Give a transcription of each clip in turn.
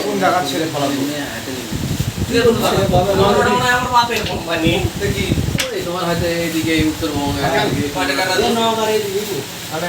কোন জায়গা ছেড়ে ফেলাবো তোমার হয়তো এইদিকে উত্তরবঙ্গে মানে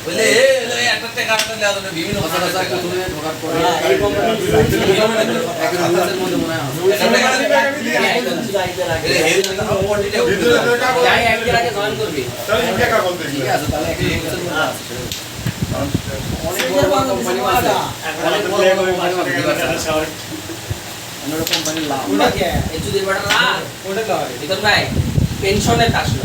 বলে আমার খালা শুকিয়ে রাখি বিশ হাজার বেতন ছয় মাস করে এক হাজার বছরে দুটো increment কে যায় বোনাস পায়? আমরা বোনাস পাচ্ছি। জানি তো আমি, আমরা কাজ করছি না। কথা কথা প্রথমে ঢোকার পরে এক রুমের মধ্যে মনে হয় যাই একদিন আগে জয়েন করবি ঠিক আছে তাহলে এক রুমের মধ্যে আছে। অনেক বড় বড় কোম্পানি আছে অনেক বড় বড় কোম্পানি আছে অন্য কোম্পানির লাভ এই যদি ভিতর ভাই পেনশনের আসলো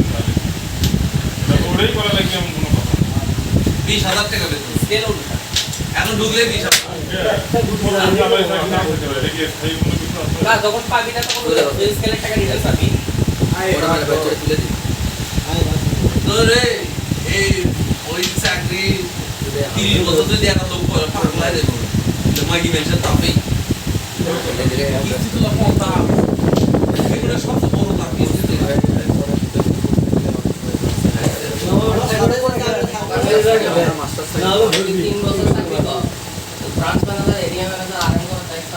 ওটাই করা লাগবে এমন কোনো কথা? বিশ হাজার টাকা বেতন স্কেল এখন ঢুকলে বিশ হাজার। না যখন পাবি না তখন স্কেলের টাকা পাবি। মানে তো রে এই ওই চাকরি তিরিশ বছর যদি একটা লোক করে পাগলা মাগি মেনশন তো কম দাম এগুলো সবচেয়ে বড় তিন বছর চাকরি কর branch manager area manager RM করার দায়িত্ব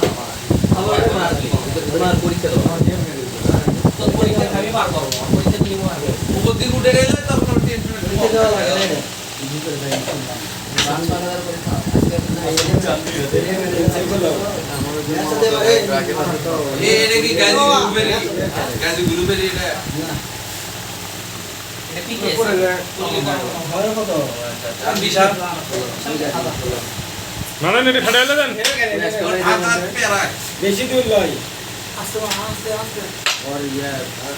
আমার পরীক্ষা দেবো তোর পরীক্ষা আমি বার করব পরীক্ষা বিনিময় আগে উপর উঠে গেলে তখন টেনশন ব্রাঞ্চ ম্যানেজার পরীক্ষা এটা কি গাজি গ্রুপের গাজি গ্রুপের এটা নারায়ণ এটি ঠান্ডা এলে দেন বেশি দূর লয় আসতে আস্তে আস্তে আর ইয়া আর